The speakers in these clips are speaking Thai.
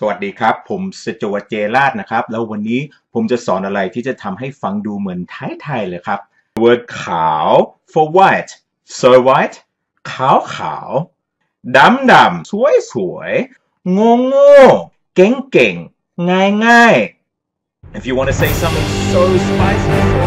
สวัสดีครับ ผมสจวตเจราชนะครับ แล้ววันนี้ผมจะสอนอะไรที่จะทำให้ฟังดูเหมือนไทยๆเลยครับ word ขาว for white so white ขาวขาวดำดำสวยสวยงงงเก่งเก่งง่ายง่าย if you want to say something so spicy so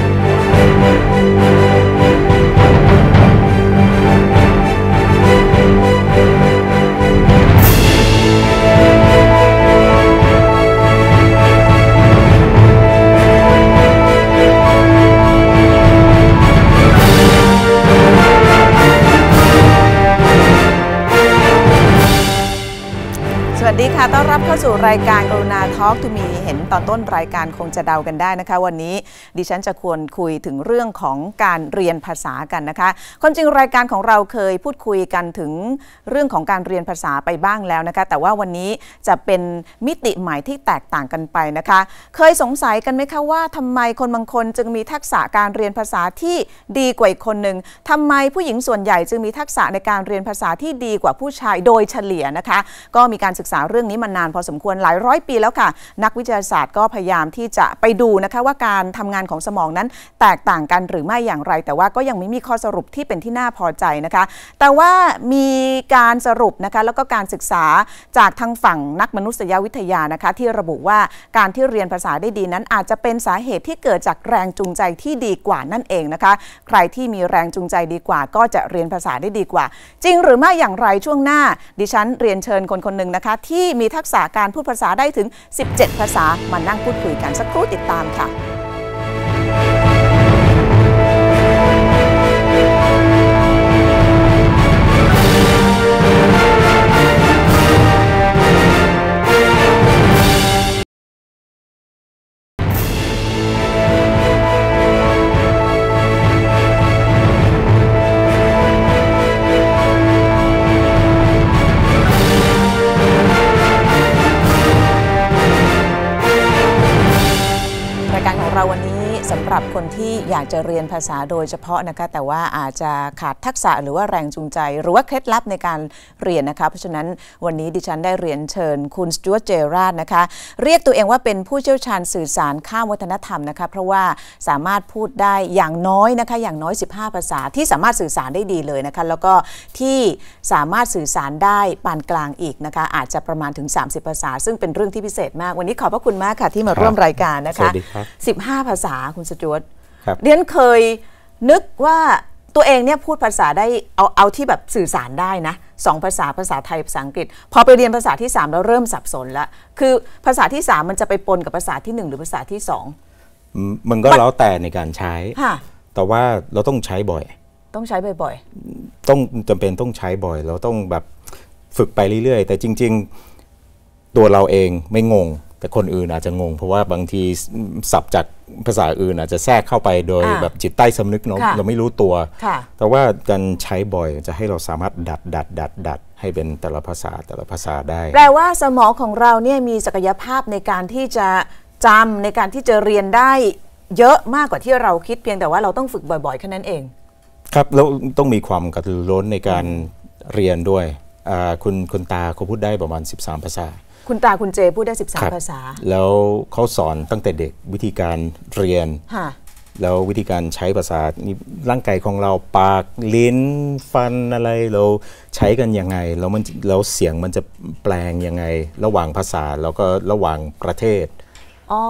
วัสดีค่ะ ต้อนรับเข้าสู่รายการกรุณาทอล์กทูมีเห็นตอนต้นรายการคงจะเดากันได้นะคะ วันนี้ดิฉันจะควรคุยถึงเรื่องของการเรียนภาษากันนะคะความจริงรายการของเราเคยพูดคุยกันถึงเรื่องของการเรียนภาษาไปบ้างแล้วนะคะ แต่ว่าวันนี้จะเป็นมิติใหม่ที่แตกต่างกันไปนะคะ เคยสงสัยกันไหมคะว่าทำไมคนบางคนจึงมีทักษะการเรียนภาษาที่ดีกว่าอีกคนหนึ่งทำไมผู้หญิงส่วนใหญ่จึงมีทักษะในการเรียนภาษาที่ดีกว่าผู้ชายโดยเฉลี่ยนะคะ ก็มีการศึกษาเรื่องนี้มานานพอสมควรหลายร้อยปีแล้วค่ะ นักวิทยาศาสตร์ก็พยายามที่จะไปดูนะคะว่าการทำงานของสมองนั้นแตกต่างกันหรือไม่อย่างไร แต่ว่าก็ยังไม่มีข้อสรุปที่เป็นที่น่าพอใจนะคะ แต่ว่ามีการสรุปนะคะแล้วก็การศึกษาจากทางฝั่งนักมนุษยวิทยานะคะ ที่ระบุว่าการที่เรียนภาษาได้ดีนั้น อาจจะเป็นสาเหตุที่เกิดจากแรงจูงใจที่ดีกว่านั่นเองนะคะ ใครที่มีแรงจูงใจดีกว่า ก็จะเรียนภาษาได้ดีกว่า จริงหรือไม่อย่างไรช่วงหน้า ดิฉันเรียนเชิญคนคนหนึ่งนะคะที่มีทักษะการพูดภาษาได้ถึง 17 ภาษามานั่งพูดคุยกันสักครู่ติดตามค่ะ อยากจะเรียนภาษาโดยเฉพาะนะคะ แต่ว่าอาจจะขาดทักษะหรือว่าแรงจูงใจ หรือว่าเคล็ดลับในการเรียนนะคะ เพราะฉะนั้นวันนี้ดิฉันได้เรียนเชิญคุณสจวตเจราชนะคะ เรียกตัวเองว่าเป็นผู้เชี่ยวชาญสื่อสารข้ามวัฒนธรรมนะคะ เพราะว่าสามารถพูดได้อย่างน้อยนะคะ อย่างน้อย 15 ภาษาที่สามารถสื่อสารได้ดีเลยนะคะ แล้วก็ที่สามารถสื่อสารได้ปานกลางอีกนะคะ อาจจะประมาณถึง 30 ภาษา ซึ่งเป็นเรื่องที่พิเศษมาก วันนี้ขอบพระคุณมากค่ะที่มาร่วมรายการนะคะสวัสดีครับ15 ภาษาคุณสจวตครับ เรียนเคยนึกว่าตัวเองเนี่ยพูดภาษาได้เอาเอาที่แบบสื่อสารได้นะสองภาษาภาษาไทยภาษาอังกฤษ พอไปเรียนภาษาที่ 3 แล้วเริ่มสับสนละคือภาษาที่ 3 มันจะไปปนกับภาษาที่ 1 หรือภาษาที่อืมมันก็แล้วแต่ในการใช้2ค่ะแต่ว่าเราต้องใช้บ่อย ต้องใช้บ่อยต้องจำเป็นต้องใช้บ่อย เราต้องแบบฝึกไปเรื่อยๆ แต่จริง ๆ ตัวเราเองไม่งง แต่คนอื่นอาจจะงง เพราะว่าบางทีศัพท์จากภาษาอื่นอาจจะแทรกเข้าไปโดยอ่าแบบจิตใต้สำนึกเนาะค่ะเราไม่รู้ตัวค่ะแต่ว่าการใช้บ่อยจะให้เราสามารถดัดดัดดัดดัดให้เป็นแต่ละภาษาแต่ละภาษาได้ๆแปลว่าสมองของเราเนี่ยมีศักยภาพในการที่จะจำในการที่จะเรียนได้เยอะมากกว่าที่เราคิดเพียงแต่ว่าเราต้องฝึกบ่อยๆแค่นั้นเอง ครับแล้วต้องมีความกระตือรือร้นในการเรียนด้วยอ่าคุณคุณตาเขาพูดได้ประมาณ 13 ภาษา คุณตาคุณเจพูดได้ครับ13 ภาษา แล้วเขาสอนตั้งแต่เด็กวิธีการเรียนค่ะแล้ววิธีการใช้ภาษานี่ร่างกายของเราปากลิ้นฟันอะไรเราใช้กันยังไงแล้วมันแล้วเสียงมันจะแปลงยังไง ระหว่างภาษาแล้วก็ระหว่างประเทศ อ๋อ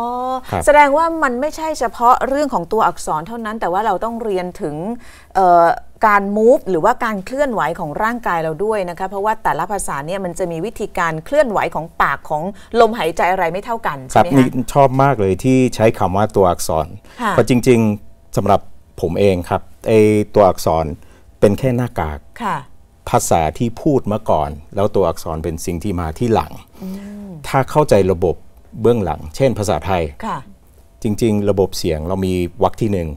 ครับแสดงว่ามันไม่ใช่เฉพาะเรื่องของตัวอักษรเท่านั้น แต่ว่าเราต้องเรียนถึงเอ่อการ move หรือว่าการเคลื่อนไหวของร่างกายเราด้วยนะคะ เพราะว่าแต่ละภาษาเนี่ยมันจะมีวิธีการเคลื่อนไหวของปากของลมหายใจอะไรไม่เท่ากันคใช่รับไหมนี่คะชอบมากเลยที่ใช้คำว่าตัวอักษรค่ะเพราะจริง ๆสำหรับผมเองครับไอตัวอักษรเป็นแค่หน้ากากค่ะภาษาที่พูดมาก่อน แล้วตัวอักษรเป็นสิ่งที่มาที่หลัง ถ้าเข้าใจระบบ เบื้องหลัง เช่นภาษาไทยค่ะจริง ๆ ระบบเสียงเรามีวรรคที่หนึ่ง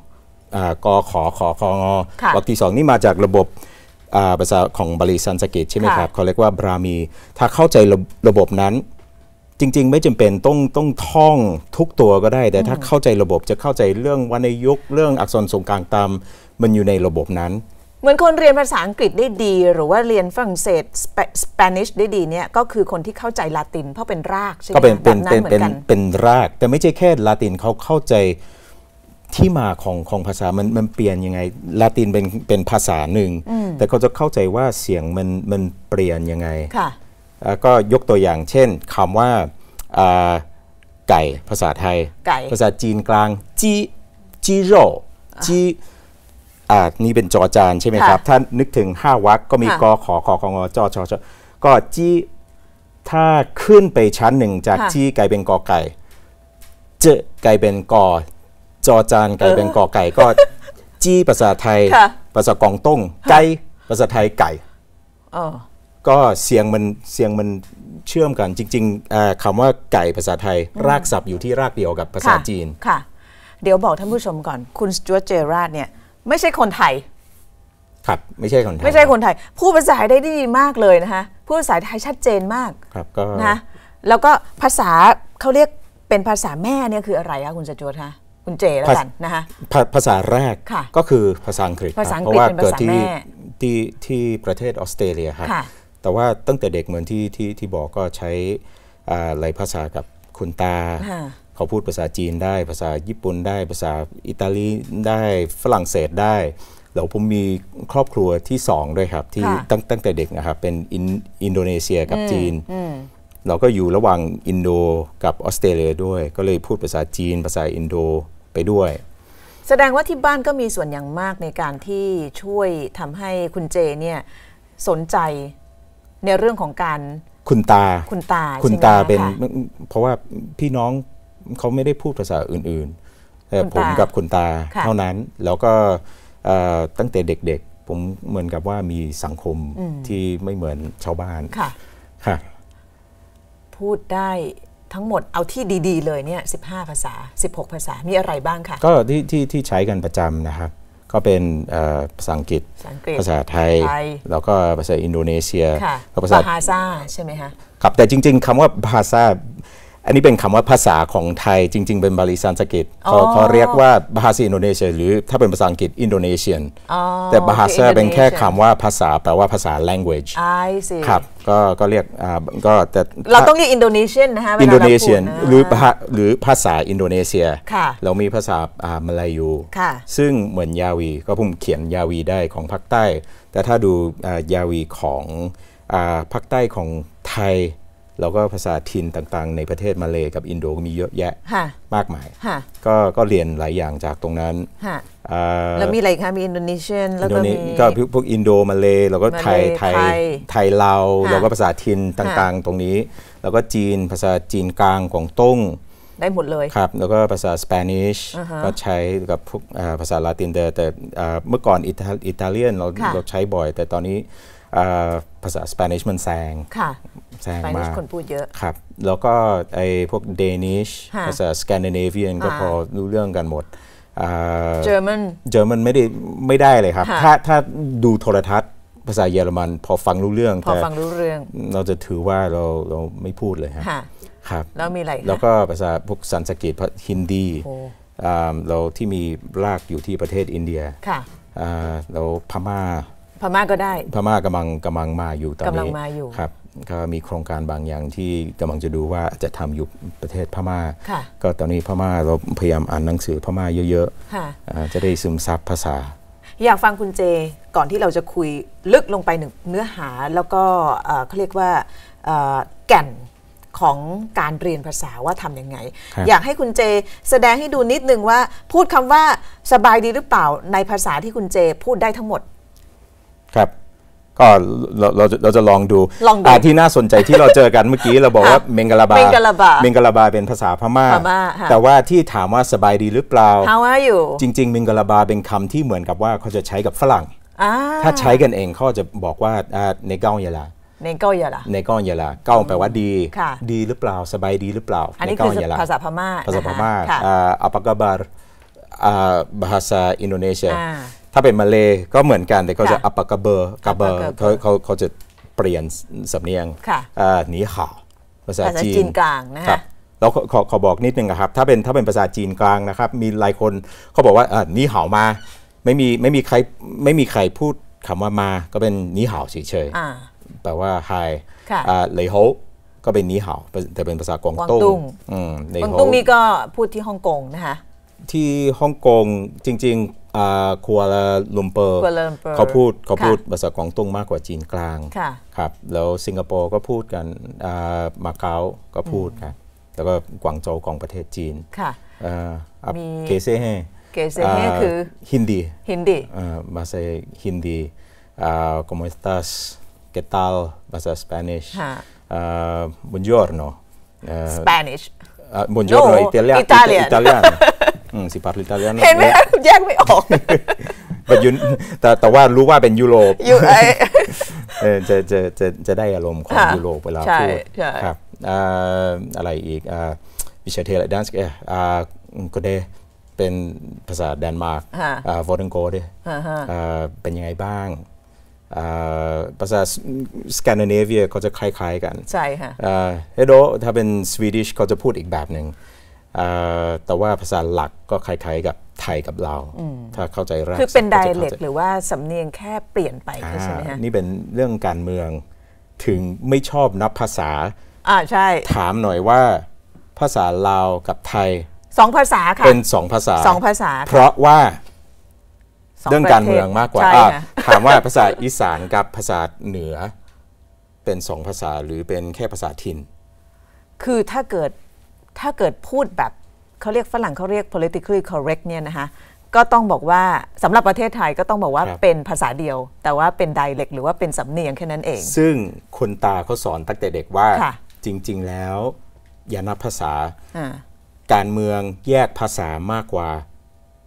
อ่ากอขอขอคองอค่ะวรรคที่สองนี่มาจากระบบอ่าภาษาของบาลีสันสกฤตใช่ไหมค่ะครับเขาเรียกว่าบรามี ถ้าเข้าใจระระบบนั้น จริง ๆ ไม่จำเป็นต้องต้องท่องทุกตัวก็ได้ แต่ถ้าเข้าใจระบบจะเข้าใจเรื่องวรรณยุกต์เรื่องอักษรทรงกลางตามมันอยู่ในระบบนั้น เหมือนคนเรียนภาษาอังกฤษได้ดี หรือว่าเรียนฝรั่งเศสสเปนิชได้ดีเนี่ยก็คือคนที่เข้าใจลาตินเพราะเป็นรากใช่ไหมก็เป็นคะเป็นแบบเป็นเหมืเป็นอนกันเป็นราก แต่ไม่ใช่แค่ลาตินเขาเข้าใจที่มาของของภาษามันมันเปลี่ยนยังไงลาตินเป็นเป็นภาษาหนึ่ง แต่เขาจะเข้าใจว่าเสียงมันมันเปลี่ยนยังไงค่ะอ่าก็ยกตัวอย่างเช่นคำว่าอ่าไก่ภาษาไทยไก่ภาษาจีนกลางจีจีโร่จี อ่านี่เป็นจอจานใช่ไหมครับค่ะถ้านึกถึง 5วรรคก็มีค่ะกอขอขอของอจอชอชอก็จีถ้าขึ้นไปชั้นหนึ่งจากค่ะจีกลายเป็นกอไก่ เจกลายเป็นกอจอจานกลายเป็นกอไก่ก็จีภาษาไทยค่ะภาษากองต้งไก่ภาษาไทยไก่เออก็เสียงมันเสียงมันเชื่อมกันจริงๆเอ่อคำว่าไก่ภาษาไทย รากศัพท์อยู่ที่รากเดียวกับภาษาค่ะจีนค่ะ เดี๋ยวบอกท่านผู้ชมก่อน คุณสจวตเจอราดเนี่ย ไม่ใช่คนไทย ครับ ไม่ใช่คนไทยไม่ใช่คนไทยพูดภาษาไทยได้ดีมากเลยนะคะพูดภาษาไทยชัดเจนมากครับก็นะแล้วก็ภาษาเขาเรียกเป็นภาษาแม่เนี่ยคืออะไรคะคุณสจวตคะคุณเจแล้วกันนะคะภาภาษาแรกค่ะก็คือภาษาอังกฤษภาษาอังเพกฤษราะว่าเป็นภาเกิดษาที่แม่ที่ที่ประเทศออสเตรเลียครับค่ะแต่ว่าตั้งแต่เด็กเหมือนที่ที่ที่บอกก็ใช้อ่าหลายภาษากับคุณตาค่ะ เขาพูดภาษาจีนได้ ภาษาญี่ปุ่นได้ ภาษาอิตาลีได้ฝรั่งเศสได้แล้วผมมีครอบครัวที่สองด้วยครับ ที่ค่ะตั้งตั้งแต่เด็กนะครับ เป็นอินอินโดนีเซียกับจีน เราก็อยู่ระหว่างอินโดกับออสเตรเลียด้วย ก็เลยพูดภาษาจีน ภาษาอินโดไปด้วย แสดงว่าที่บ้านก็มีส่วนอย่างมากในการที่ช่วยทำให้คุณเจเนี่ยสนใจในเรื่องของการคุณตาคุณตาคุณใช่ไหมตาคะเป็นค่ะเพราะว่าพี่น้อง เขาไม่ได้พูดภาษาอื่นๆ แต่คุณผมตากับคุณตาค่ะเท่านั้น แล้วก็เอ่อตั้งแต่เด็กๆ ผมเหมือนกับว่ามีสังคมที่ไม่เหมือนชาวบ้านค่ะค่ะพูดได้ทั้งหมดเอาที่ดีๆเลยเนี่ย15 ภาษา 16 ภาษา มีอะไรบ้างคะก็ที่ที่ที่ใช้กันประจำนะครับ ก็เป็นเอ่อภาษาอังกฤษ ภาษาอังกฤษภาษาไทยไทย แล้วก็ภาษาอินโดนีเซียค่ะแล้วภาษาบาฮาซาใช่ไหมคะครับแต่จริง ๆคำว่าภาษา อันนี้เป็นคำว่าภาษาของไทยจริง ๆ เป็นบาลีสันสกฤตเขาอ๋อเขาเรียกว่าภาษาอินโดนีเซียหรือถ้าเป็นภาษาอังกฤษอินโดนีเซียนอ๋อแต่ภาษาคือเป็นแค่ Indonesian คำว่าภาษาแปลว่าภาษา language ไอซีครับก็ก็เรียกอ่าก็แต่เราต้องเรียกอินโดนีเซียนนะคะวลาอินโดรานีเซียนพูดะหรือภาหรือภาษาอินโดนีเซียค่ะเรามีภาษาอ่ามาลายูค่ะซึ่งเหมือนยาวีก็ผมเขียนยาวีได้ของภาคใต้ แต่ถ้าดูอ่ายาวีของอาภาคใต้ของไทย แล้วก็ภาษาถิ่นต่างๆ ในประเทศมาเลกับอินโดก็มีเยอะแยะค่ะมากมายค่ะก็ก็เรียนหลายอย่างจากตรงนั้นค่ะอ่าแล้วมีอะไรอีกคะมีอินโดนีเซียนแล้วอินโดก็นีมีก็พวกอินโดมาเลแล้วก็ไทยมาเลไทยไทยไทยลาวค่ะแล้วก็ภาษาถิ่นต่างๆ ตรงนี้ แล้วก็จีนภาษาจีนกลางกวางตุ้งได้หมดเลยครับ แล้วก็ภาษาสเปนิชก็ใช้กับพวกอ่าภาษาลาตินแต่แต่อ่าเมื่อก่อนอิตาอิตาเลียนเราค่ะเราใช้บ่อย แต่ตอนนี้อ่า ภาษาสเปนิชมันแซงค่ะแซงไปมานี่คนพูดเยอะครับแล้วก็ไอ้พวกเดนิชค่ะภาษาสแกนดิเนเวียนก็อ่าพอรู้เรื่องกันหมดอ่าเจอร์มันเจอมันไม่ได้ไม่ได้เลยครับค่ะถ้าถ้าดูโทรทัศน์ภาษาเยอรมัน พอฟังรู้เรื่อง พอแต่ฟังรู้เรื่อง เราจะถือว่าเราเราไม่พูดเลยฮะค่ะครับแล้วมีอะไรคะแล้วก็ภาษาพวกสันสกฤตฮินดีโอ้อ่าเราที่มีรากอยู่ที่ประเทศอินเดียค่ะอ่าแล้วพม่า พม่าก็ได้ พม่ากำลังกำลังมาอยู่ตอนนี้กำลังมาอยู่ครับก็มีโครงการบางอย่างที่กำลังจะดูว่าจะทำอยู่ประเทศพม่าค่ะก็ตอนนี้พม่าเราพยายามอ่านหนังสือพม่าเยอะค่ะๆอ่าจะได้ซึมซับภาษา อยากฟังคุณเจก่อนที่เราจะคุยลึกลงไปหนึ่งเนื้อหาแล้วก็เอ่อเขาเรียกว่าเอ่อแก่นของการเรียนภาษาว่าทำยังไงครับอยากให้คุณเจแสดงให้ดูนิดนึงว่า พูดคำว่าสบายดีหรือเปล่าในภาษาที่คุณเจพูดได้ทั้งหมด ครับ ก็เราเราจะเราจะลองดูลองดูาที่น่าสนใจที่เราเจอกันเมื่อกี้เราบอกว่าค่ะเมงกะลาบาเมงกะลาบาเมงกะลาบาเป็นภาษาพม่า พม่าค่ะ แต่ว่าที่ถามว่าสบายดีหรือเปล่า How are you จริง ๆ เมงกะลาบาเป็นคำที่เหมือนกับว่าเขาจะใช้กับฝรั่ง อ่าถ้าใช้กันเองเขาจะบอกว่าอ่าในเก้าเยลาเนโก้ยาละในก้อนเยลาเก้าแปลว่าดี ค่ะ ดีหรือเปล่าสบายดีหรือเปล่าอันนี้ในก้คือเยล ภาษาพม่าภาษาพม่านะคะค่ะอ่าอัปกาบาร์อ่าภาษาอินโดนีเซียอ่า ถ้าเป็นมาเลก็เหมือนกันแต่เขาจะค่ะอัปกาเบอร์กาเบอร์อัปกาเบอร์เขาเขาเขาจะเปลี่ยนสำเนียงค่ะอ่าหนีห่าวภาษาภาษาจีจีนกลางนะคะครับแล้วขอขอขอบอกนิดนึงนะครับ ถ้าเป็นถ้าเป็นภาษาจีนกลางนะครับ มีหลายคนเขาบอกว่าอ่าหนีห่าวมาไม่มีไม่มีใครไม่มีใครพูดคำว่ามาก็เป็นนีเหาเฉยอ่าๆแปลว่า hi ค่ะอ่าเลยโฮก็เป็นนีเหาแต่เป็นภาษากวางกวางตุ้ตุ้งงอืมเลยบางโฮตุ้งนี่ก็พูดที่ฮ่องกงนะคะที่ฮ่องกงจริง ๆ อ่ากัวลาลุมเปอร์กัวลาลัมเปอร์เขาพูดเขาค่ะพูดภาษากวางตุ้งมากกว่าจีนกลางค่ะครับแล้วสิงคโปร์ก็พูดกันอ่ามาเก๊าก็พูดครับแล้วก็กวางโจวของประเทศจีนค่ะอ่าอับมีเคเซเฮเกเซเฮคือฮินดีฮินดี uh, bahasa Hindi, uh, ¿cómo estás? ¿Qué tal? Bahasa Spanish. Ha. Uh, buongiorno. Uh, Spanish uh, buongiorno No, Italia- Italian. Italiano. Mm, si parli italiano. เห็นไหม eh, คะแยกไม่ออก but you- แต่แต่ว่ารู้ว่าเป็นยุโรปอยู่ไอเออจะจะจะจะได้อารมณ์ของค่ะยุโรปเวลาใช่พูดใช่ครับอ่าอะไรอีกอ่าวิชาเทลดันส์เอออ่าก็ได้เป็นภาษาเดนมาร์กค่ะอ่าวอร์ดนโกด้วยอ่าฮะอ่าเป็นยังไงบ้างอ่าภาษาสแกนดิเนเวียเขาจะคล้าย ๆ กัน ใช่ค่ะเฮโดถ้าเป็นสวีดิชเขาจะพูดอีกแบบหนึ่งอ่า แต่ว่าภาษาหลักก็คล้ายๆกับไทยกับเราวถ้าเข้าใจรากคือเป็นศัไดพท์ก็จะเล็ข้ากใจหรือว่าสำเนียงแค่เปลี่ยนไปอ่าใช่ไหมฮะนี่เป็นเรื่องการเมืองถึงไม่ชอบนับภาษาอ่าใช่ ถามหน่อยว่า ภาษาลาวกับไทยสองภาษาค่ะเป็นสองภาษาสองภาษา เพราะว่าสเรื่องการเมืองมากกว่าใช่อะค่ะถามว่าภาษาอีสานกับภาษาเหนือ เป็นสองภาษาหรือเป็นแค่ภาษาถิ่น คือถ้าเกิด ถ้าเกิดพูดแบบเขาเรียกฝรั่งเขาเรียก politically correct เนี่ยนะคะก็ต้องบอกว่าสำหรับประเทศไทยก็ต้องบอกว่าครับเป็นภาษาเดียว แต่ว่าเป็นไดเล็กหรือว่าเป็นสำเนียงแค่นั้นเอง ซึ่งคนตาเขาสอนตั้งแต่เด็กว่าค่ะจริง ๆ แล้ว อย่านับภาษาอ่าการเมืองแยกภาษามากกว่า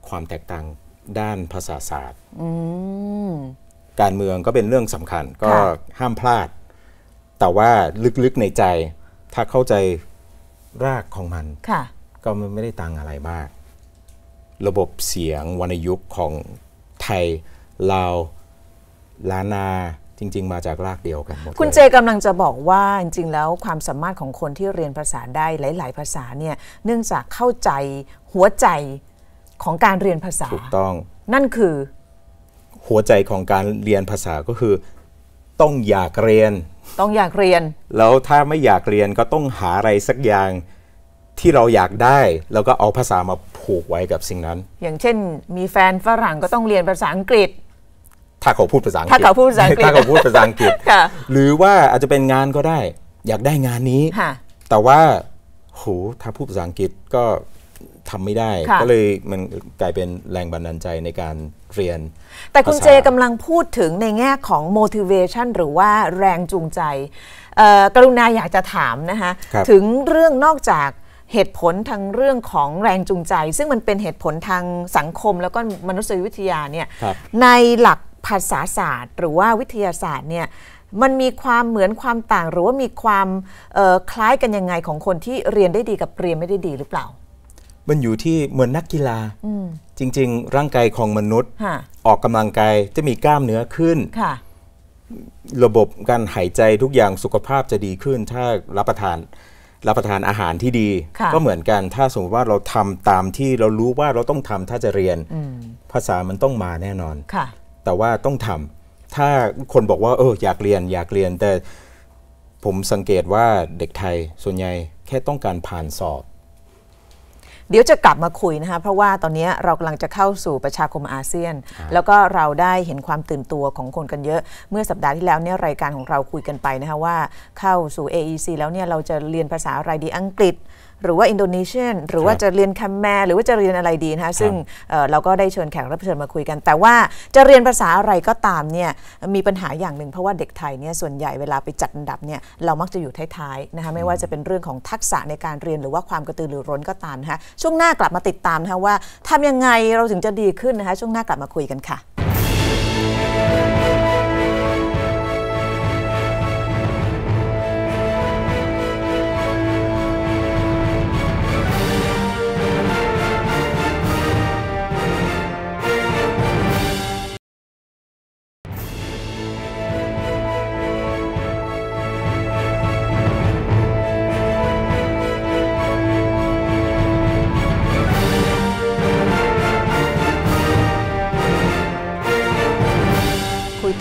ความแตกต่างด้านภาษาศาสตร์การเมืองก็เป็นเรื่องสำคัญก็ค่ะห้ามพลาด แต่ว่าลึกๆในใจถ้าเข้าใจ รากของมันค่ะก็มันไม่ได้ต่างอะไรมาก ระบบเสียงวรรณยุกต์ของไทยลาวล้านนาจริง ๆ มาจากรากเดียวกันหมดคุณลยเจกำลังจะบอกว่าจริง ๆ แล้วความสามารถของคนที่เรียนภาษาได้หลาย ๆ ภาษาเนี่ยเนื่องจากเข้าใจหัวใจของการเรียนภาษาถูกต้อง นั่นคือ หัวใจของการเรียนภาษาก็คือ ต้องอยากเรียน ต้องอยากเรียน แล้วถ้าไม่อยากเรียนก็ต้องหาอะไรสักอย่างที่เราอยากได้ แล้วก็เอาภาษามาผูกไว้กับสิ่งนั้น อย่างเช่น มีแฟนฝรั่งก็ต้องเรียนภาษาอังกฤษ ถ้าเขาพูดภาษาอังกฤษถ้าเขาพูดภาษาอังกฤษถ้าเขาพูดภาษาอังกฤษค่ะหรือว่าอาจจะเป็นงานก็ได้ อยากได้งานนี้ค่ะแต่ว่าโหถ้าพูดภาษาอังกฤษก็ ทำไม่ได้ค่ะก็เลยมันกลายเป็นแรงบันดาลใจในการเรียน แต่คุณภาษาเจกำลังพูดถึงในแง่ของ motivation หรือว่าแรงจูงใจเอ่อกรุณาอยากจะถามนะคะครับถึงเรื่องนอกจากเหตุผลทางเรื่องของแรงจูงใจ ซึ่งมันเป็นเหตุผลทางสังคมแล้วก็มนุษยวิทยาเนี่ยครับในหลักภาษาศาสตร์ หรือว่าวิทยาศาสตร์เนี่ยมันมีความเหมือนความต่าง หรือว่ามีความเอ่อคล้ายกันยังไงของคนที่เรียนได้ดีกับเรียนไม่ได้ดีหรือเปล่า มันอยู่ที่เหมือนนักกีฬาจริง ๆ ร่างกายของมนุษย์ค่ะออกกำลังกายจะมีกล้ามเนื้อขึ้นค่ะระบบการหายใจทุกอย่างสุขภาพจะดีขึ้น ถ้ารับประทานรับประทานอาหารที่ดีค่ะก็เหมือนกันถ้าสมมติว่าเราทำตามที่เรารู้ว่าเราต้องทำถ้าจะเรียน ภาษามันต้องมาแน่นอนค่ะแต่ว่าต้องทำถ้าคนบอกว่า เอออยากเรียนอยากเรียน แต่ผมสังเกตว่าเด็กไทยส่วนใหญ่แค่ต้องการผ่านสอบ เดี๋ยวจะกลับมาคุยนะคะเพราะว่าตอนนี้เรากำลังจะเข้าสู่ประชาคมอาเซียน แล้วก็เราได้เห็นความตื่นตัวของคนกันเยอะ เมื่อสัปดาห์ที่แล้วเนี่ยรายการของเราคุยกันไปนะคะว่าเข้าสู่ AEC แล้วเนี่ยเราจะเรียนภาษาอะไรดีอังกฤษหรือว่าอินโดนีเซียนหรือว่าจะเรียนคัมแมร์หรือว่าจะเรียนอะไรดีนะคะซึ่งเอ่อเราก็ได้เชิญแขกรับเชิญมาคุยกัน แต่ว่าจะเรียนภาษาอะไรก็ตามเนี่ยมีปัญหาอย่างหนึ่งเพราะว่าเด็กไทยเนี่ยส่วนใหญ่เวลาไปจัดอันดับเนี่ยเรามักจะอยู่ท้ายๆนะคะไม่ว่าจะเป็นเรื่องของทักษะในการเรียนหรือว่าความกระตือรือร้นก็ตามนะคะช่วงหน้ากลับมาติดตามนะคะว่าทำยังไงเราถึงจะดีขึ้นนะคะช่วงหน้ากลับมาคุยกันค่ะ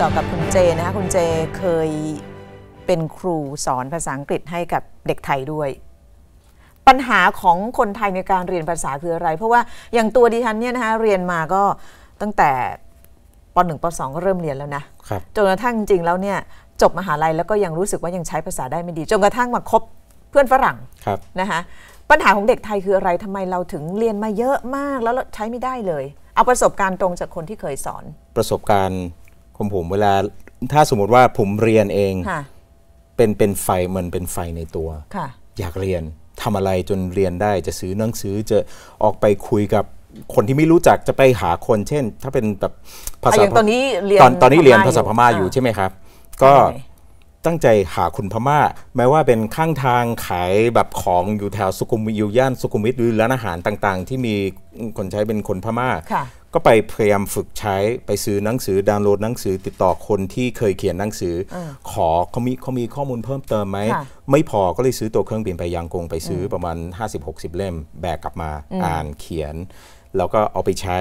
เจนะคะคุณเจเคยเป็นครูสอนภาษาอังกฤษให้กับเด็กไทยด้วย ปัญหาของคนไทยในการเรียนภาษาคืออะไร เพราะว่าอย่างตัวดิฉันเนี่ยนะคะเรียนมาก็ตั้งแต่ป .1 ป .2 ก็เริ่มเรียนแล้วนะครับจนกระทั่งจริงๆแล้วเนี่ยจบมหาลัยแล้วก็ยังรู้สึกว่ายังใช้ภาษาได้ไม่ดีจนกระทั่งมาคบเพื่อนฝรั่งครับนะคะปัญหาของเด็กไทยคืออะไรทำไมเราถึงเรียนมาเยอะมากแล้วเราใช้ไม่ได้เลย เอาประสบการณ์ตรงจากคนที่เคยสอน ประสบการณ์ ของผมเวลาถ้าสมมติว่าผมเรียนเองค่ะเป็นเป็นไฟเหมันเป็นไฟในตัวค่ะอยากเรียนทำอะไรจนเรียนได้จะซื้อหนังสือจะออกไปคุยกับคนที่ไม่รู้จักจะไปหาคนเช่น ถ้าเป็นแบบภาษาอะอย่างตอนนี้เรียนตอนตอนนี้เรียนพม่าภาษาพม่าอยู่อ่าใช่ไหมครับ ก็ทำไง ตั้งใจหาคุณพม่า แม้ว่าเป็นข้างทางขายแบบของอยู่แถวสุขุมวิทอยู่ย่านสุขุมวิทหรือร้านอาหารต่างๆ ที่มีคนใช้เป็นคนพม่าค่ะก็ไปพยายามฝึกใช้ไปซื้อหนังสือดาวน์โหลดหนังสือติดต่อคนที่เคยเขียนหนังสืออขอเขามีเขามีข้อมูลเพิ่มเติมไหมค่ะไม่พอก็เลยซื้อตัวเครื่องบินไปยังกงไปซื้ออประมาณ 50-60 เล่ม แบกกลับมาอ่านเขียน แล้วก็เอาไปใช้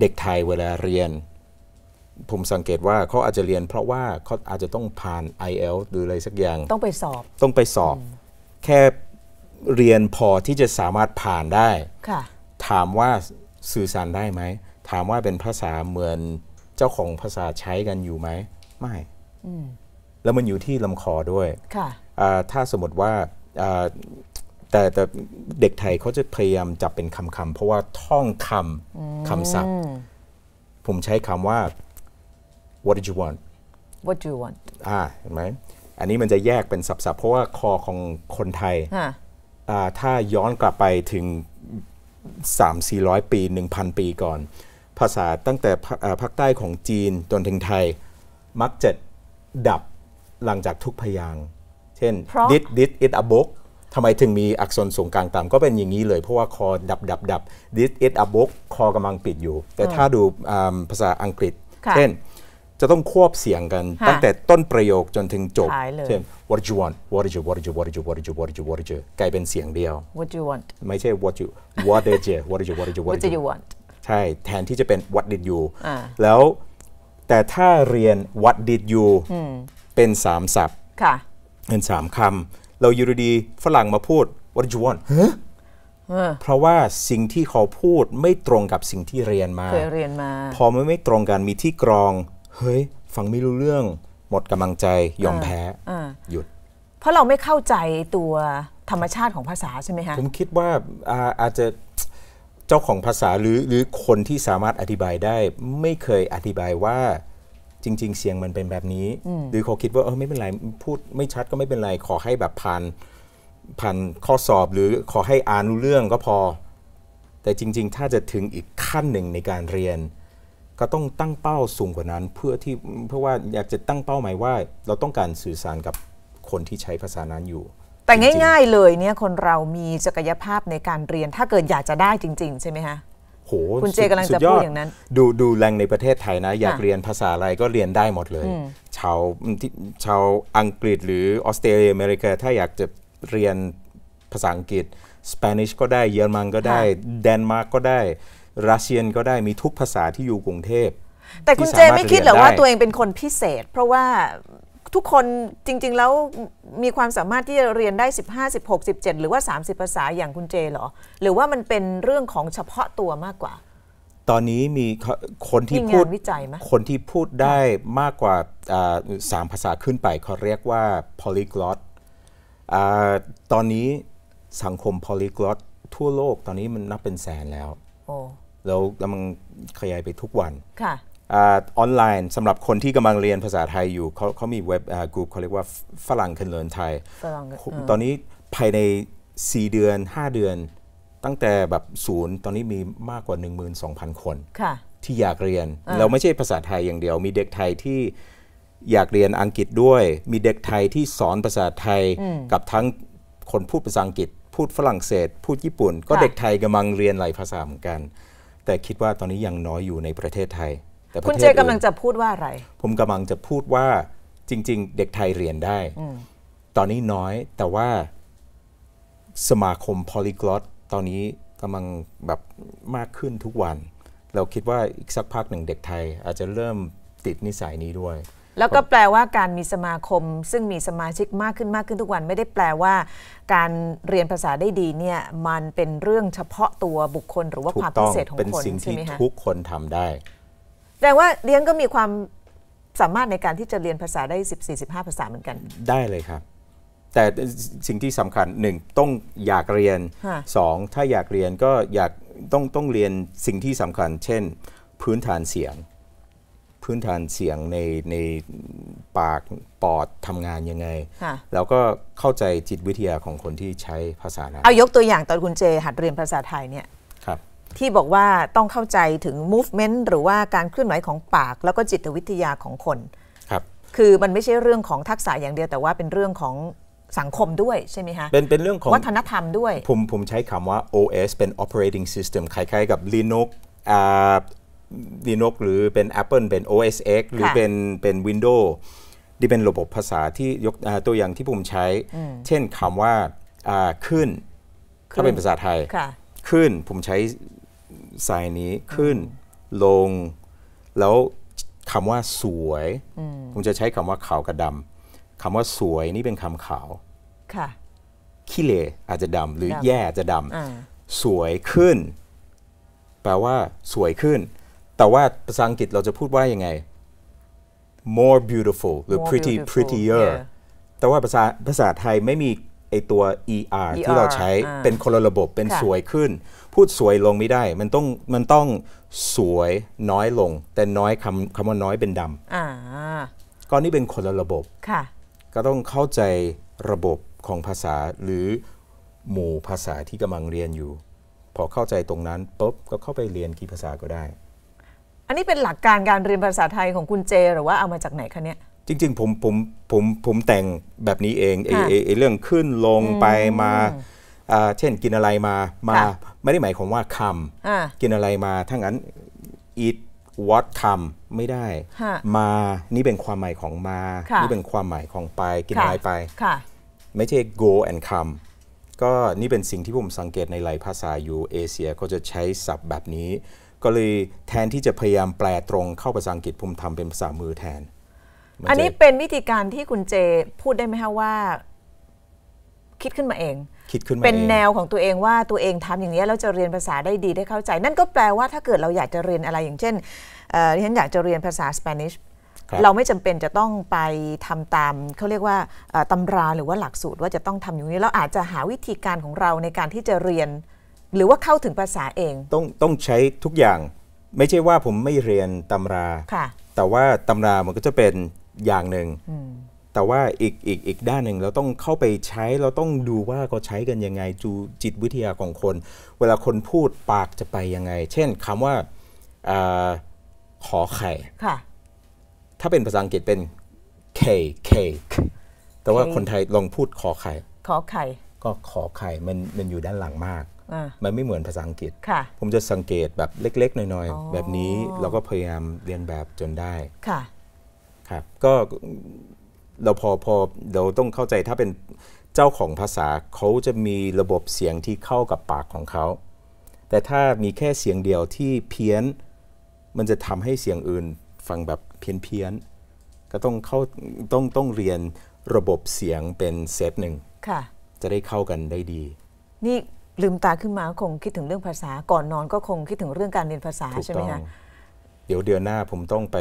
เด็กไทยเวลาเรียน ผมสังเกตว่าเขาอาจจะเรียน เพราะว่าเขาอาจจะต้องผ่าน IEL หรืออะไรสักอย่าง ต้องไปสอบ ต้องไปสอบ แค่เรียนพอที่จะสามารถผ่านได้ค่ะถามว่าสื่อสารได้ไหม ถามว่าเป็นภาษาเหมือนเจ้าของภาษาใช้กันอยู่ไหม ไม่แล้วมันอยู่ที่ลำคอด้วยค่ะอ่าถ้าสมมติว่าอ่าแต่แต่เด็กไทยเขาจะพยายามจับเป็นคำคำๆเพราะว่าท่องคำคำศัพท์ ผมใช้คำว่า what did you want what do you want อ่าเห็นไหมอันนี้มันจะแยกเป็นสับๆ เพราะว่าคอของคนไทยค่ะอ่าถ้าย้อนกลับไปถึง 3 4 0 0 ปี 1,000 ปีก่อน ภาษาตั้งแต่ภาอ่าภาคใต้ของจีนจนถึงไทย มักจะดับหลังจากทุกพยางค์เช่นเพราะ did did it a book ทำไมถึงมีอักษรสูงกลางต่ำก็เป็นอย่างนี้เลย เพราะว่าคอดับดับดับ did it a book คอกำลังปิดอยู่ แต่ถ้าดูอ่าภาษาอังกฤษค่ะเช่น จะต้องควบเสียงกันค่ะตั้งแต่ต้นประโยคจนถึงจบขายเลยเช่น what did you want what did you what did you what did you what did you what did you what did you กลายเป็นเสียงเดียว what do you want ไม่ใช่ what you what did you what did you what did you what do you want ใช่แทนที่จะเป็น what did you อ่าแล้วแต่ถ้าเรียน what did you เป็นสามศัพท์ค่ะเป็นสามคำเราอยู่ดีๆฝรั่งมาพูด what did you want ฮะเออเพราะว่าสิ่งที่เขาพูดไม่ตรงกับสิ่งที่เรียนมาเคยเรียนมาพอมันไม่ตรงกันมีที่กรอง เฮ้ยฟังไม่รู้เรื่อง หมดกำลังใจยอมแพ้อ่าหยุด เพราะเราไม่เข้าใจตัวธรรมชาติของภาษาใช่ไหมคะผมคิดว่าอาอาจจะเจ้าของภาษาหรือหรือคนที่สามารถอธิบายได้ ไม่เคยอธิบายว่าจริง ๆ เสียงมันเป็นแบบนี้ หรือเขาคิดว่าเออไม่เป็นไรพูดไม่ชัดก็ไม่เป็นไร ขอให้แบบผ่านผ่านข้อสอบหรือขอให้อ่านรู้เรื่องก็พอ แต่จริง ๆ ถ้าจะถึงอีกขั้นหนึ่งในการเรียน ก็ต้องตั้งเป้าสูงกว่านั้น เพื่อที่เพื่อว่าอยากจะตั้งเป้าหมายว่า เราต้องการสื่อสารกับคนที่ใช้ภาษานั้นอยู่ แต่จริๆง่าย ๆ เลยเนี่ยคนเรามีศักยภาพในการเรียน ถ้าเกิดอยากจะได้จริง ๆ ใช่ไหมคะโหคุณเจกำลังจะสุยพูดอย่างนั้น ดูดูแรงในประเทศไทยนะ อยากค่ะเรียนภาษาอะไรก็เรียนได้หมดเลย ชาวที่ชาวอังกฤษหรือออสเตรเลียอเมริกา ถ้าอยากจะเรียนภาษาอังกฤษสเปนิชก็ได้เยอรมันก็ได้เดนมาร์กก็ได้ รัสเซียนก็ได้มีทุกภาษาที่อยู่กรุงเทพ แต่คุณที่เจสามารถไม่คิดเหรอเรียนได้ว่าตัวเองเป็นคนพิเศษ เพราะว่าทุกคนจริง ๆ แล้วมีความสามารถที่จะเรียนได้ 15 16 17 หรือว่า 30 ภาษาอย่างคุณเจเหรอ หรือว่ามันเป็นเรื่องของเฉพาะตัวมากกว่า ตอนนี้มีคนที่มีงานพูดวิจัยไหมคนที่พูดได้มากกว่าอ่าสามภาษาขึ้นไปเขาเรียกว่า polyglot อ่าตอนนี้สังคม polyglot ทั่วโลกตอนนี้มันนับเป็นแสนแล้วโอ้ แล้วกำลังขยายไปทุกวันค่ะอาออนไลน์สำหรับคนที่กำลังเรียนภาษาไทยอยู่เขาเขามีเว็บกลุ่มเขาเรียกว่าฝรั่งคันเรียนไทยฝรั่งเออตอนนี้ภายใน 4 เดือน 5 เดือน ตั้งแต่แบบศูนย์ตอนนี้มีมากกว่า 12,000 คนค่ะที่อยากเรียนแล้วไม่ใช่ภาษาไทยอย่างเดียว มีเด็กไทยที่อยากเรียนอังกฤษด้วย มีเด็กไทยที่สอนภาษาไทยกับทั้งคนพูดภาษาอังกฤษ พูดฝรั่งเศส พูดญี่ปุ่น ก็ค่ะเด็กไทยกำลังเรียนหลายภาษาเหมือนกัน แต่คิดว่าตอนนี้ยังน้อยอยู่ในประเทศไทย แต่ประคุณเทศเจอื่นกำลังจะพูดว่าอะไร ผมกำลังจะพูดว่าจริง ๆ เด็กไทยเรียนได้ ตอนนี้น้อยแต่ว่าสมาคม polyglot ตอนนี้กำลังแบบมากขึ้นทุกวัน เราคิดว่าอีกสักพักหนึ่งเด็กไทยอาจจะเริ่มติดนิสัยนี้ด้วย แล้วก็แปลว่าการมีสมาคม ซึ่งมีสมาชิกมากขึ้นมากขึ้นทุกวันไม่ได้แปลว่า การเรียนภาษาได้ดีเนี่ยมันเป็นเรื่องเฉพาะตัวบุคคล หรือว่าถูควากมต้พิองเศษของเป็นคนสิ่งใช่ที่ไหมคะทุกคนทำได้แต่ว่าเรียนก็มีความสามารถในการที่จะเรียนภาษาได้ 14-15 ภาษาเหมือนกัน ได้เลยครับ แต่สิ่งที่สำคัญหนึ่งต้องอยากเรียนค่ะสองถ้าอยากเรียนก็อยากต้องต้องเรียนสิ่งที่สำคัญ เช่น พื้นฐานเสียง พื้นฐานเสียงในในปากปอดทำงานยังไง ค่ะ แล้วก็เข้าใจจิตวิทยาของคนที่ใช้ภาษานั้นเอายกตัวอย่างตอนคุณเจหัดเรียนภาษาไทยเนี่ย ครับ ที่บอกว่าต้องเข้าใจถึง movement หรือว่าการเคลื่อนไหวของปาก แล้วก็จิตวิทยาของคน ครับ คือมันไม่ใช่เรื่องของทักษะอย่างเดียวแต่ว่าเป็นเรื่องของสังคมด้วยใช่ไหมคะเป็นเป็นเรื่องของวัฒนธรรมด้วย ผมผมใช้คำว่า OS เป็น operating system คล้ายๆกับ Linux อ่า Linux หรือเป็น Apple เป็น OS X หรือค่ะเป็นเป็น Windows ที่เป็นระบบภาษาที่ยกอ่าตัวอย่างที่ผมใช้ เช่นคำว่าอ่าขึ้น ถ้าเป็นภาษาไทยค่ะขึ้นผมใช้สายนี้ขึ้น ลง แล้วคำว่าสวย ผมจะใช้คำว่าขาวกับดำคำว่าสวยนี่เป็นคำขาวค่ะขี้เลอาจจะดำหรือดำแย่อาจจะดอ่าำสวยขึ้น แปลว่าสวยขึ้น แต่ว่าภาษาอังกฤษเราจะพูดว่ายังไง more beautiful หรือ More pretty beautiful prettier yeah แต่ว่าภาษาภาษาไทยไม่มีไอตัว er ที่เราใช้อ่าเป็นคนละระบบเป็นค่ะสวยขึ้น พูดสวยลงไม่ได้ มันต้องมันต้องสวยน้อยลง แต่น้อยคำคำว่าน้อยเป็นดอ่าำก็นี่เป็นคนละระบบค่ะก็ต้องเข้าใจระบบของภาษาหรือหมู่ภาษาที่กำลังเรียนอยู่ พอเข้าใจตรงนั้นปุ๊บก็เข้าไปเรียนกี่ภาษาก็ได้ อันนี้เป็นหลักการการเรียนภาษาไทยของคุณเจ หรือว่าเอามาจากไหนคะเนี่ย จริง ๆ ผมผมผมผมแต่งแบบนี้เองไอ้ค่ะไอ้ไอ้เรื่องขึ้นลงไปมาอ่าเช่นกินอะไรมามาค่ะ ไม่ได้หมายความว่าคอ่าำกินอะไรมาถ้างั้น eat what คำไม่ได้ ค่ะมานี่เป็นความหมายของมา ค่ะ นี่เป็นความหมายของไปกินค่ะอะไรไป ค่ะ ไม่ใช่ go and come ก็นี่เป็นสิ่งที่ผมสังเกตในหลายภาษาอยู่เอเชียก็จะใช้ศัพท์แบบนี้ ก็เลยแทนที่จะพยายามแปลตรงเข้าภาษาอังกฤษผมทำเป็นภาษามือแทนมัจะอันนี้เป็นวิธีการที่คุณเจพูดได้ไหมคะว่า คิดขึ้นมาเอง คิดขึ้นมาเป็นองแนวของตัวเองว่าตัวเองทำอย่างนี้ยแล้วจะเรียนภาษาได้ดีได้เข้าใจ นั่นก็แปลว่าถ้าเกิดเราอยากจะเรียนอะไรอย่างเช่นเอ่อที่ฉันอยากจะเรียนภาษาสเปนิชครับเราไม่จำเป็นจะต้องไปทำตามเขาเรียกว่าเอ่อตำราหรือว่าหลักสูตรว่าจะต้องทำอย่างนี้เราอาจจะหาวิธีการของเราในการที่จะเรียน หรือว่าเข้าถึงภาษาเอง ต้องต้องใช้ทุกอย่าง ไม่ใช่ว่าผมไม่เรียนตำราค่ะแต่ว่าตำรามันก็จะเป็นอย่างหนึ่งแต่ว่าอีกอีกอีกด้านหนึ่งเราต้องเข้าไปใช้เราต้องดูว่าเขาใช้กันยังไงจูจิตวิทยาของคน เวลาคนพูดปากจะไปยังไง เช่นคำว่าอาขอไข่ค่ะถ้าเป็นภาษาอังกฤษเป็น K cake แต่ว่า Cake คนไทยลองพูดขอไข่ ขอไข่ ก็ขอไข่มันมันอยู่ด้านหลังมากอ่า มันไม่เหมือนภาษาอังกฤษค่ะผมจะสังเกตแบบเล็ก ๆ หน่อยๆ แบบนี้เราก็พยายามเรียนแบบจนได้ค่ะครับก็เราพอพอเราต้องเข้าใจถ้าเป็นเจ้าของภาษาเขาจะมีระบบเสียงที่เข้ากับปากของเขา แต่ถ้ามีแค่เสียงเดียวที่เพี้ยน มันจะทำให้เสียงอื่นฟังแบบเพี้ยนเพี้ยนๆก็ต้องเข้าต้องต้องเรียนระบบเสียงเป็นเซตหนึ่งค่ะจะได้เข้ากันได้ดี นี่ ลืมตาขึ้นมาคงคิดถึงเรื่องภาษาก่อนนอนก็คงคิดถึงเรื่องการเรียนภาษาถูกใช่ไหมต้องคะเดี๋ยวเดือนหน้าผมต้องไป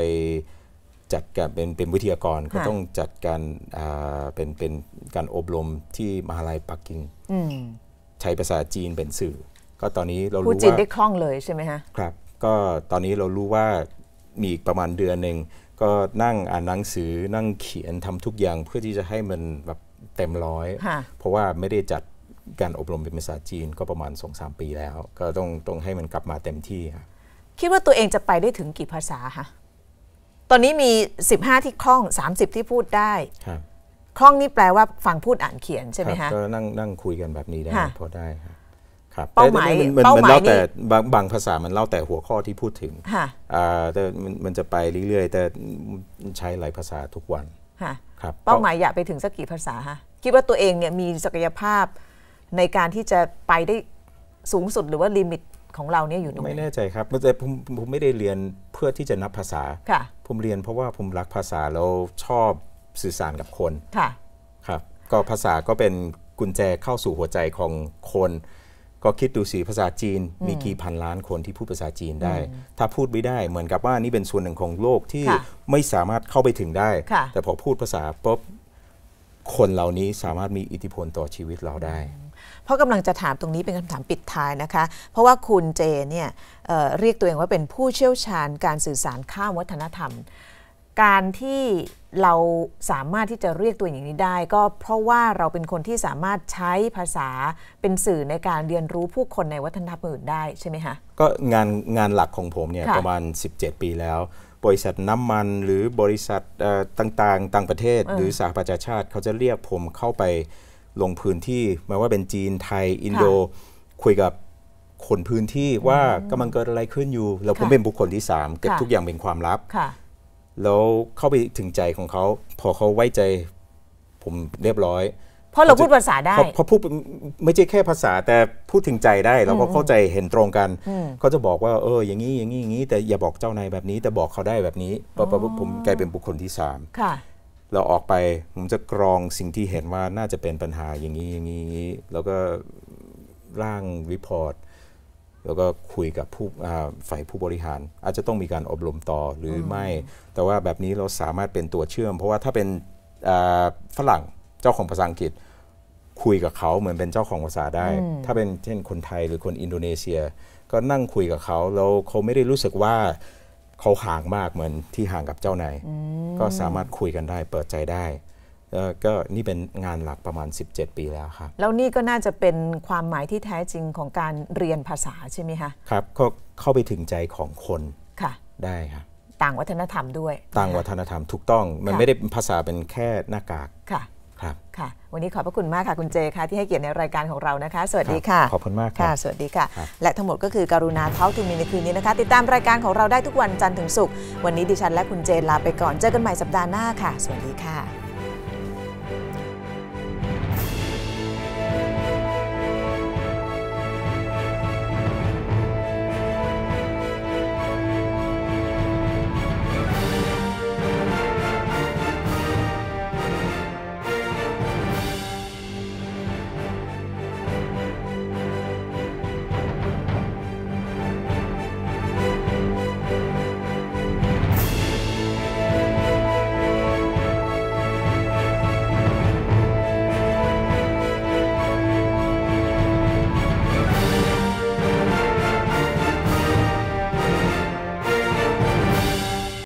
จัดการเป็นเป็นวิทยากรก็ค่ะต้องจัดการอ่าเป็นเป็นการอบรมที่มหาลัยปักกิ่งอืมใช้ภาษาจีนเป็นสื่อ ก็ตอนนี้เราพูดรู้จีนว่าได้คล่องเลยใช่ไหมฮะครับ ก็ตอนนี้เรารู้ว่ามีอีกประมาณเดือนหนึ่งก็นั่งอ่านหนังสือนั่งเขียนทำทุกอย่างเพื่อที่จะให้มันแบบเต็มร้อยค่ะเพราะว่าไม่ได้จัด การอบรมเป็นภาษาจีนก็ประมาณ 2-3 ปีแล้ว ก็ต้องต้องให้มันกลับมาเต็มที่ครับคิดว่าตัวเองจะไปได้ถึงกี่ภาษาคะตอนนี้มี 15 ที่คล่อง 30 ที่พูดได้ครับคล่องนี่แปลว่าฟังพูดอ่านเขียนใช่ไหมครัคะบก็นั่งนั่งคุยกันแบบนี้ได้ค่ะพอได้ครับครับเป้าหมายแต่แต่นเป้าหมายนเล่แต่นี่บางบางภาษามันเล่าแต่หัวข้อที่พูดถึงค่ะอ่าแต่มันมันจะไปเรื่อยๆ แต่ใช้หลายภาษาทุกวันค่ะครับเป้าหมายอยากไปถึงสักกี่ภาษาคะคิดว่าตัวเองเนี่ยมีศักยภาพ ในการที่จะไปได้สูงสุดหรือว่าลิมิตของเราเนี่ยอยู่ตรงไม่ไหนแน่ใจครับแต่ผมผมไม่ได้เรียนเพื่อที่จะนับภาษาค่ะผมเรียนเพราะว่าผมรักภาษาแล้วชอบสื่อสารกับคนค่ะครับ ก็ภาษาก็เป็นกุญแจเข้าสู่หัวใจของคน ก็คิดดูสิภาษาจีน มีกี่พันล้านคนที่พูดภาษาจีนได้ ถ้าพูดไม่ได้เหมือนกับว่านี่เป็นส่วนหนึ่งของโลกที่ค่ะไม่สามารถเข้าไปถึงได้ค่ะแต่พอพูดภาษาปุ๊บคนเหล่านี้สามารถมีอิทธิพลต่อชีวิตเราได้ เพราะกำลังจะถามตรงนี้เป็นคำถามปิดท้ายนะคะ เพราะว่าคุณเจเนี่ยเเรียกตัวเองว่าเป็นผู้เชี่ยวชาญการสื่อสารข้ามวัฒนธรรม การที่เราสามารถที่จะเรียกตัวอย่างนี้ได้ ก็เพราะว่าเราเป็นคนที่สามารถใช้ภาษาเป็นสื่อในการเรียนรู้ผู้คนในวัฒนธรรมอื่นได้ใช่ไหมคะก็งานงานหลักของผมเนี่ยประมาณ 17 ปีแล้ว บริษัทน้ำมันหรือบริษัทต่างๆ ต่างประเทศ หรือสหประชาชาติเขาจะเรียกผมเข้าไป ลงพื้นที่ไม่ว่าเป็นจีนไทย อินโด คุยกับคนพื้นที่ว่ากำลังเกิดอะไรขึ้นอยู่ แล้วผมค่ะเป็นบุคคลที่ 3 เก็บค่ะทุกอย่างเป็นความลับค่ะแล้วเข้าไปถึงใจของเขา พอเขาไว้ใจผมเรียบร้อยเพราะเราพูดภาษาได้เพราะเพราะพูดไม่ใช่แค่ภาษาแต่พูดถึงใจได้เราก็เข้าใจเห็นตรงกันเขาจะบอกว่าเอออย่างนี้อย่างนี้อย่างนี้แต่อย่าบอกเจ้านายแบบนี้แต่บอกเขาได้แบบนี้เพราะเพราะว่าผมกลายเป็นบุคคลที่สามค่ะ เราออกไปผมจะกรองสิ่งที่เห็นว่าน่าจะเป็นปัญหาอย่างนี้อย่างนี้อย่างนี้แล้วก็ร่างรีพอร์ตแล้วก็คุยกับผู้อ่าฝ่ายผู้บริหาร อาจจะต้องมีการอบรมต่อหรือไม่ แต่ว่าแบบนี้เราสามารถเป็นตัวเชื่อม เพราะว่าถ้าเป็นอ่าฝรั่งเจ้าของภาษาอังกฤษ คุยกับเขาเหมือนเป็นเจ้าของภาษาได้ ถ้าเป็นเช่นคนไทยหรือคนอินโดนีเซีย ก็นั่งคุยกับเขาแล้วเขาไม่ได้รู้สึกว่า เขาห่างมากเหมือนที่ห่างกับเจ้านายก็สามารถคุยกันได้เปิดใจได้แล้วก็นี่เป็นงานหลักประมาณ 17 ปีแล้วครับ แล้วนี่ก็น่าจะเป็นความหมายที่แท้จริงของการเรียนภาษาใช่ไหมคะครับก็เข้าไปถึงใจของคนค่ะได้ครับต่างวัฒนธรรมด้วย ต่างวัฒนธรรมถูกต้อง มันค่ะไม่ได้ภาษาเป็นแค่หน้ากากค่ะ ครับค่ะ วันนี้ขอบพระคุณมากค่ะคุณเจค่ะที่ให้เกียรติในรายการของเรานะคะ สวัสดีค่ะ ขอบคุณมากครับค่ะ สวัสดีค่ะครับและทั้งหมดก็คือการุณาเท้าทูมีในคืนนี้นะคะ ติดตามรายการของเราได้ทุกวันจันทร์ถึงศุกร์วันนี้ดิฉันและคุณเจนลาไปก่อนเจอกันใหม่สัปดาห์หน้าค่ะ สวัสดีค่ะ